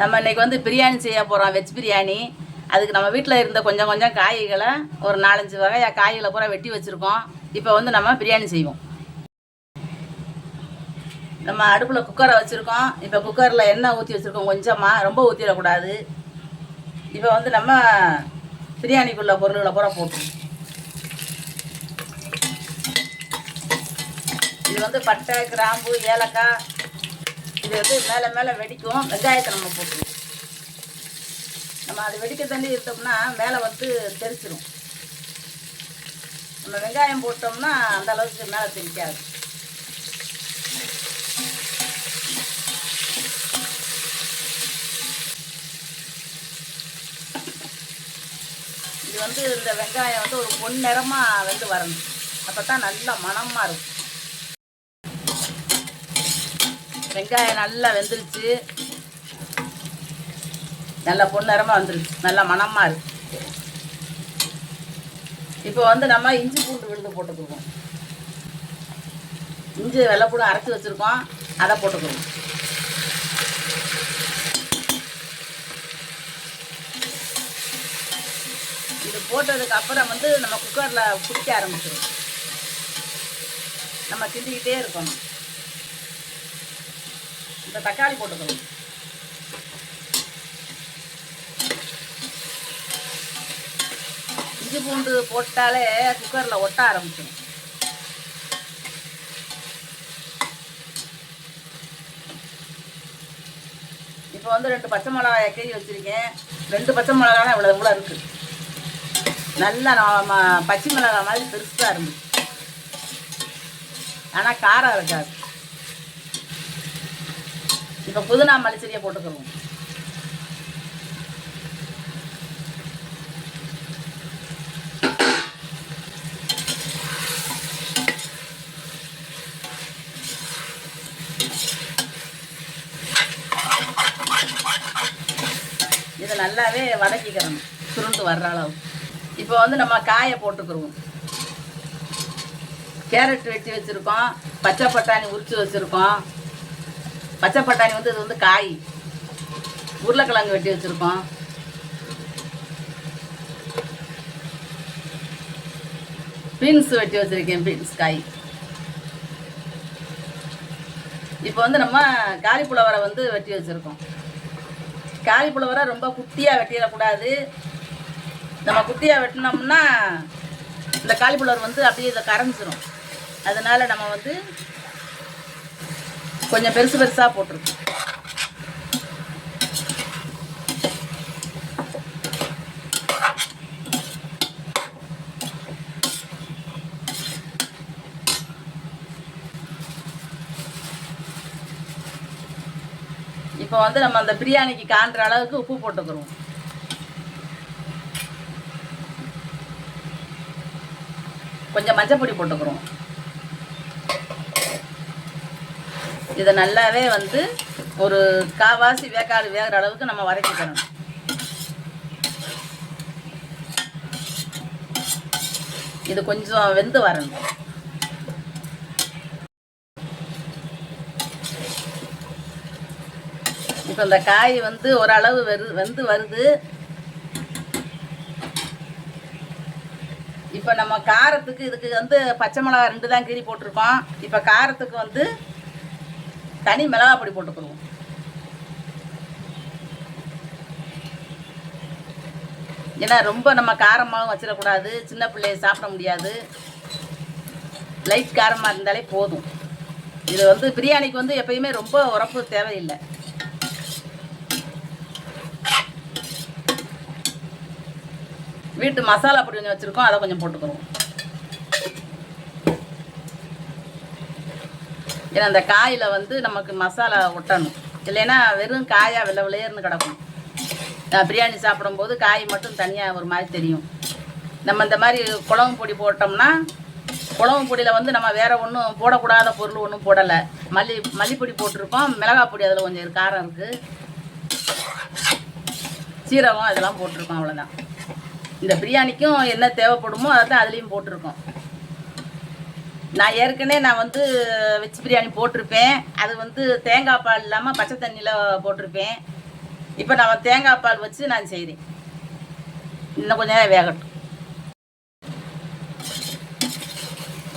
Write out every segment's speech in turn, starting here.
நம்ம இன்றைக்கி வந்து பிரியாணி செய்ய போகிறோம் வெஜ் பிரியாணி. அதுக்கு நம்ம வீட்டில் இருந்த கொஞ்சம் கொஞ்சம் காய்களை ஒரு நாலஞ்சு வகையாக காய்களை பூரா வெட்டி வச்சுருக்கோம். இப்போ வந்து நம்ம பிரியாணி செய்வோம். நம்ம அடுப்பில் குக்கரை வச்சுருக்கோம். இப்போ குக்கரில் எண்ணெய் ஊற்றி வச்சுருக்கோம் கொஞ்சமாக ரொம்ப ஊற்றிடக்கூடாது இப்போ வந்து நம்ம பிரியாணிக்குள்ள பொருள்களை பூரா போட்டுருவோம். இது வந்து பட்டை கிராம்பு ஏலக்காய் இது வந்து மேலே மேலே வெடிக்கும். வெங்காயத்தை நம்ம போட்டுருவோம் நம்ம அது வெடிக்க தண்ணி இருந்தோம்னா மேலே வந்து தெரிச்சிடும் நம்ம வெங்காயம் போட்டோம்னா அந்த அளவுக்கு மேலே தெரிக்காது இது வந்து இந்த வெங்காயம் வந்து ஒரு பொன் நிறமாக வந்து வரணும். அப்போ தான் நல்லா மணமாக இருக்கும். வெங்காயம் நல்லா வெந்துருச்சு. நல்லா பொன்னரமாக வந்துருச்சு. நல்லா மணமாக இருக்கு. இப்போ வந்து நம்ம இஞ்சி பூண்டு விழுந்து போட்டுக்குவோம் இஞ்சி வெள்ளைப்பூடு அரைச்சி வச்சுருக்கோம். அதை போட்டுக்குவோம் இது போட்டதுக்கு அப்புறம் வந்து நம்ம குக்கரில் குடிக்க ஆரம்பிச்சிடும் நம்ம கிண்டிக்கிட்டே இருக்கணும். இப்போ தக்காளி போட்டுக்கணும். இஞ்சி பூண்டு போட்டாலே குக்கரில் ஒட்ட ஆரம்பிச்சிடும். இப்போ வந்து ரெண்டு பச்சை மிளகாய் கேஜி வச்சுருக்கேன். ரெண்டு பச்சை மிளகாய் இவ்வளோ இவ்வளோ இருக்குது நல்லா நம்ம பச்சை மிளகாய் மாதிரி பெருசாக இருந்துச்சு ஆனால் காரம் இருக்காது. இப்போ புதினா மல்லிச்செடியை போட்டுக்கிறோம் இதை நல்லாவே வதக்கிக்கிறணும். சுருண்டு வர்ற அளவு. இப்போ வந்து நம்ம காயை போட்டுக்கிறோம் கேரட் வெட்டி வச்சுருக்கோம். பச்சை பட்டாணி உரித்து வச்சுருக்கோம். பச்சை பட்டாணி வந்து இது வந்து காய். உருளைக்கிழங்கு வெட்டி வச்சுருக்கோம். பீன்ஸ் வெட்டி வச்சுருக்கேன் பீன்ஸ் காய். இப்போ வந்து நம்ம காலிஃப்ளவரை வந்து வெட்டி வச்சுருக்கோம். காலிஃப்ளவரை ரொம்ப குட்டியாக வெட்டிடக்கூடாது. நம்ம குட்டியாக வெட்டினோம்னா இந்த காலிஃப்ளவர் வந்து அப்படியே இதை கரைஞ்சிரும். அதனால் நம்ம வந்து கொஞ்சம் பெருசு பெருசாக போட்டிருக்கோம் இப்போ வந்து நம்ம அந்த பிரியாணிக்கு காண்ற அளவுக்கு உப்பு போட்டுக்கிறோம். கொஞ்சம் மஞ்சள் பொடி போட்டுக்கிறோம். இதை நல்லாவே வந்து ஒரு காவாசி வேக்காடு வேகிற அளவுக்கு நம்ம வரைக்கணும் இது கொஞ்சம் வெந்து வரணும். இப்போ இந்த காய் வந்து ஓரளவு வெறு வெந்து வருது. இப்போ நம்ம காரத்துக்கு இதுக்கு வந்து பச்சை மிளகா ரெண்டு தான் கீறி போட்டிருக்கோம். இப்போ காரத்துக்கு வந்து தனி மிளகா பொடி போட்டுக்கணும். ஏன்னா ரொம்ப நம்ம காரமாகவும் வச்சிடக்கூடாது. சின்ன பிள்ளைய சாப்பிட முடியாது. லைட் காரமாக இருந்தாலே போதும். இது வந்து பிரியாணிக்கு வந்து எப்பயுமே ரொம்ப உரப்பு தேவையில்லை. வீட்டு மசாலா பொடி கொஞ்சம் வச்சுருக்கோம். அதை கொஞ்சம் போட்டுக்கிறோம் ஏன்னா அந்த காயில் வந்து நமக்கு மசாலா ஒட்டணும். இல்லைன்னா வெறும் காயாக வெள்ளை விளையர்னு கிடக்கும். பிரியாணி சாப்பிடும்போது காய் மட்டும் தனியாக ஒரு மாதிரி தெரியும். நம்ம இந்த மாதிரி குழம்பு பொடி போட்டோம்னா குழம்பு பொடியில் வந்து நம்ம வேறு ஒன்றும் போடக்கூடாத பொருள் ஒன்றும் போடலை. மல்லி மல்லிப்பொடி போட்டிருக்கோம் மிளகாய் பொடி அதில் கொஞ்சம் காரம் இருக்குது சீரகம் இதெல்லாம் போட்டிருக்கோம் அவ்வளோதான் இந்த பிரியாணிக்கும் என்ன தேவைப்படுமோ அதை தான் அதுலேயும் போட்டிருக்கோம். நான் ஏற்கனவே நான் வந்து வெஜ் பிரியாணி போட்டிருப்பேன். அது வந்து தேங்காய் பால் இல்லாமல் பச்சை தண்ணியில் போட்டிருப்பேன். இப்போ நான் தேங்காய் பால் வச்சு நான் செய்கிறேன் இன்னும் கொஞ்ச நேரம் வேகட்டும்.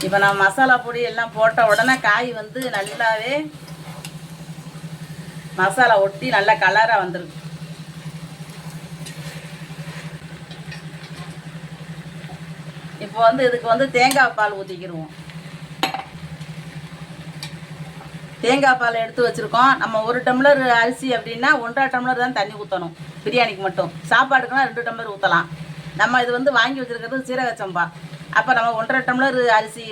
இப்போ நான் மசாலா பொடி எல்லாம் போட்ட உடனே காய் வந்து நல்லாவே மசாலா ஒட்டி நல்லா கலராக வந்துருக்கு. இப்போ வந்து இதுக்கு வந்து தேங்காய் பால் ஊற்றிக்கிடுவோம் தேங்காய் பால் எடுத்து வச்சுருக்கோம். நம்ம ஒரு டம்ளர் அரிசி அப்படின்னா ஒன்றரை டம்ளர் தான் தண்ணி ஊற்றணும் பிரியாணிக்கு மட்டும். சாப்பாடுக்குனா ரெண்டு டம்ளர் ஊற்றலாம் நம்ம இது வந்து வாங்கி வச்சுருக்கிறது சீரக சம்பா. அப்போ நம்ம ஒன்றரை டம்ளர் அரிசி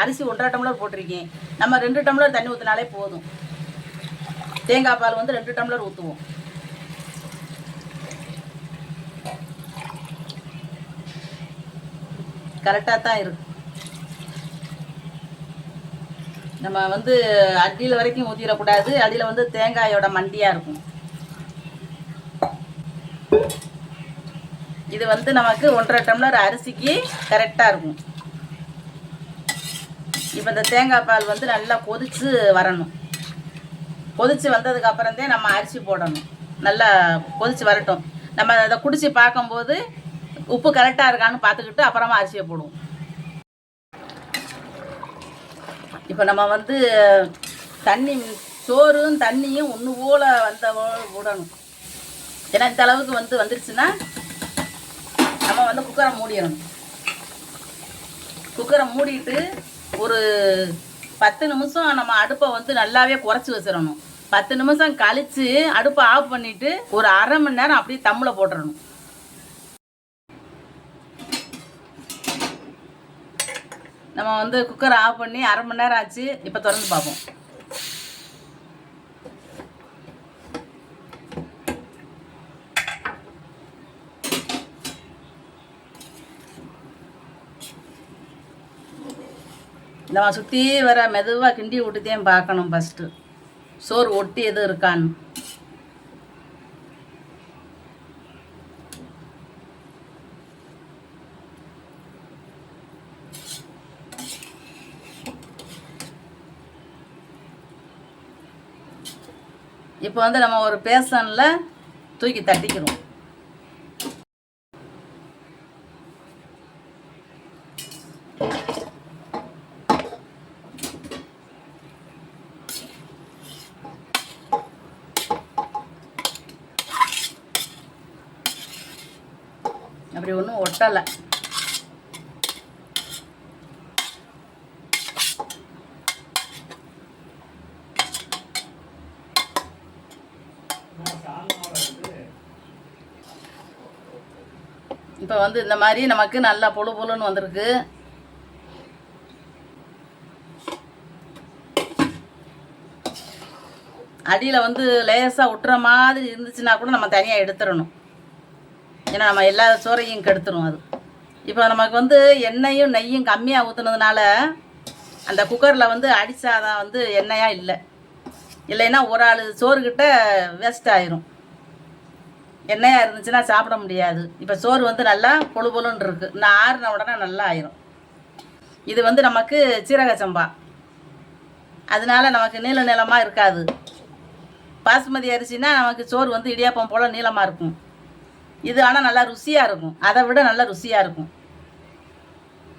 அரிசி ஒன்றரை டம்ளர் போட்டிருக்கேன் நம்ம ரெண்டு டம்ளர் தண்ணி ஊற்றினாலே போதும். தேங்காய் பால் வந்து ரெண்டு டம்ளர் ஊற்றுவோம் கரெக்டாக தான் இருக்கு. நம்ம வந்து அடியில் வரைக்கும் ஊற்றிடக்கூடாது அடியில் வந்து தேங்காயோட மண்டியாக இருக்கும். இது வந்து நமக்கு ஒன்றரை டம்ளர் அரிசிக்கு கரெக்டாக இருக்கும். இப்போ இந்த தேங்காய் பால் வந்து நல்லா கொதித்து வரணும். கொதித்து வந்ததுக்கு அப்புறந்தே நம்ம அரிசி போடணும். நல்லா கொதித்து வரட்டும். நம்ம அதை குடித்து பார்க்கும்போது உப்பு கரெக்டாக இருக்கான்னு பார்த்துக்கிட்டு அப்புறமா அரிசியை போடுவோம். இப்போ நம்ம வந்து தண்ணி சோறும் தண்ணியும் ஒன்று போல் வந்த விடணும் ஏன்னா இந்த அளவுக்கு வந்து வந்துருச்சுன்னா நம்ம வந்து குக்கரை மூடிடணும். குக்கரை மூடிட்டு ஒரு பத்து நிமிஷம் நம்ம அடுப்பை வந்து நல்லாவே குறைச்சி வச்சிடணும். பத்து நிமிஷம் கழித்து அடுப்பை ஆஃப் பண்ணிவிட்டு ஒரு அரை மணி நேரம் அப்படியே தம்மில் போட்டுடணும். நம்ம வந்து குக்கரை ஆஃப் பண்ணி அரை மணி நேரம் ஆச்சு இப்போ திறந்து பார்ப்போம். நம்ம சுற்றி வர மெதுவாக கிண்டி விட்டுதேன் பார்க்கணும் ஃபஸ்ட்டு சோறு ஒட்டி எதுவும் இருக்கான்னு. இப்போ வந்து நம்ம ஒரு பேசனில் தூக்கி தட்டிக்கிறோம். அப்படி ஒன்றும் ஒட்டலை. இப்போ வந்து இந்த மாதிரி நமக்கு நல்லா பொழு பொழுன்னு வந்திருக்கு. அடியில் வந்து லேசாக விட்டுற மாதிரி இருந்துச்சுன்னா கூட நம்ம தனியாக எடுத்துடணும். ஏன்னா நம்ம எல்லா சோறையும் கெடுத்துரும் அது. இப்போ நமக்கு வந்து எண்ணெயும் நெய்யும் கம்மியாக ஊற்றுனதுனால அந்த குக்கரில் வந்து அடித்தாதான் வந்து எண்ணெயாக இல்லை. இல்லைன்னா ஒரு ஆள் சோறுக்கிட்ட வேஸ்ட் ஆயிரும். எண்ணெயாக இருந்துச்சுன்னா சாப்பிட முடியாது. இப்போ சோறு வந்து நல்லா பொழு பொழுன்னு இருக்குது இன்னும் ஆறுன உடனே நல்லா ஆயிரும். இது வந்து நமக்கு சீரக சம்பா. அதனால நமக்கு நீள நீளமாக இருக்காது. பாசுமதி அரிசினா நமக்கு சோறு வந்து இடியாப்பம் போல் நீளமாக இருக்கும். இது ஆனால் நல்லா ருசியாக இருக்கும். அதை விட நல்லா ருசியாக இருக்கும்.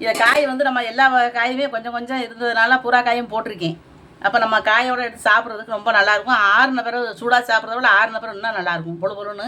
இதை காய் வந்து நம்ம எல்லா காயுமே கொஞ்சம் கொஞ்சம் இருந்ததுனால பூரா காயும் போட்டிருக்கேன். அப்போ நம்ம காயோட எடுத்து சாப்பிட்றதுக்கு ரொம்ப நல்லாயிருக்கும் ஆறுன பிறகு சூடாக சாப்பிட்றத விட ஆறுன பிறகு இன்னும் நல்லாயிருக்கும் பொழு பொழுன்னு